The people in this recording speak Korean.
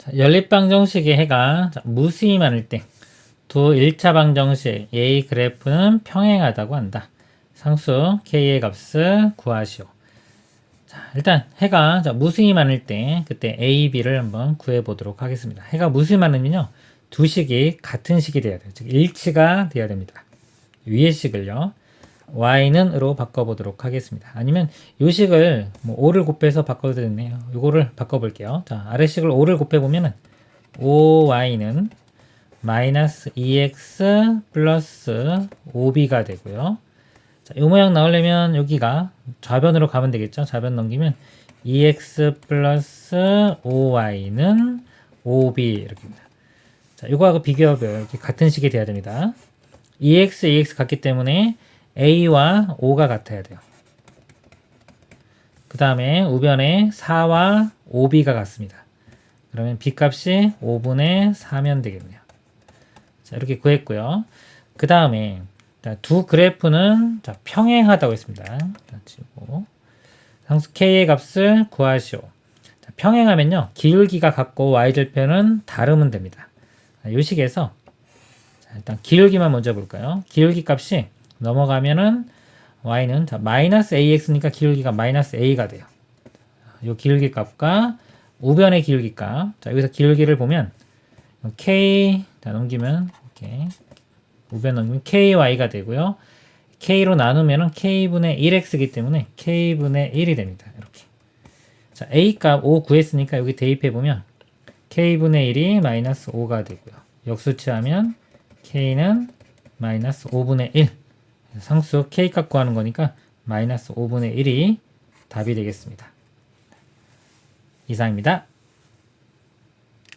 자, 연립방정식의 해가 자, 무수히 많을 때 두 1차 방정식 A 그래프는 평행하다고 한다. 상수 K의 값을 구하시오. 자, 일단 해가 자, 무수히 많을 때 그때 A, B를 한번 구해 보도록 하겠습니다. 해가 무수히 많으면요. 두 식이 같은 식이 돼야 돼요. 즉 일치가 돼야 됩니다. 위의 식을요. Y는 으로 바꿔보도록 하겠습니다. 아니면 요 식을 뭐 5를 곱해서 바꿔도 되네요. 요거를 바꿔볼게요. 자, 아래 식을 5를 곱해보면은 5y는 마이너스 2x 플러스 5b가 되고요. 자, 이 모양 나오려면 여기가 좌변으로 가면 되겠죠. 좌변 넘기면 2x 플러스 5y는 5b 이렇게 입니다. 자, 이거하고 비교하고요. 이렇게 같은 식이 돼야 됩니다. 2x, 2x 같기 때문에 a와 5가 같아야 돼요. 그 다음에 우변에 4와 5b가 같습니다. 그러면 b 값이 5분의 4면 되겠네요. 자, 이렇게 구했고요. 그 다음에 두 그래프는 자, 평행하다고 했습니다. 자, 치고 상수 k의 값을 구하시오. 자, 평행하면요. 기울기가 같고 y절편은 다르면 됩니다. 자, 요 식에서 자, 일단 기울기만 먼저 볼까요? 기울기 값이 넘어가면은 y는 자, 마이너스 ax니까 기울기가 마이너스 a가 돼요. 요 기울기 값과 우변의 기울기 값. 자, 여기서 기울기를 보면 k 자, 넘기면 이렇게 우변 넘기면 ky가 되고요. k로 나누면은 k분의 1x이기 때문에 k분의 1이 됩니다. 이렇게. 자, a 값 5 구했으니까 여기 대입해 보면 k분의 1이 마이너스 5가 되고요. 역수치하면 k는 마이너스 5분의 1. 상수 k 값 구하는 거니까 마이너스 5분의 1이 답이 되겠습니다. 이상입니다.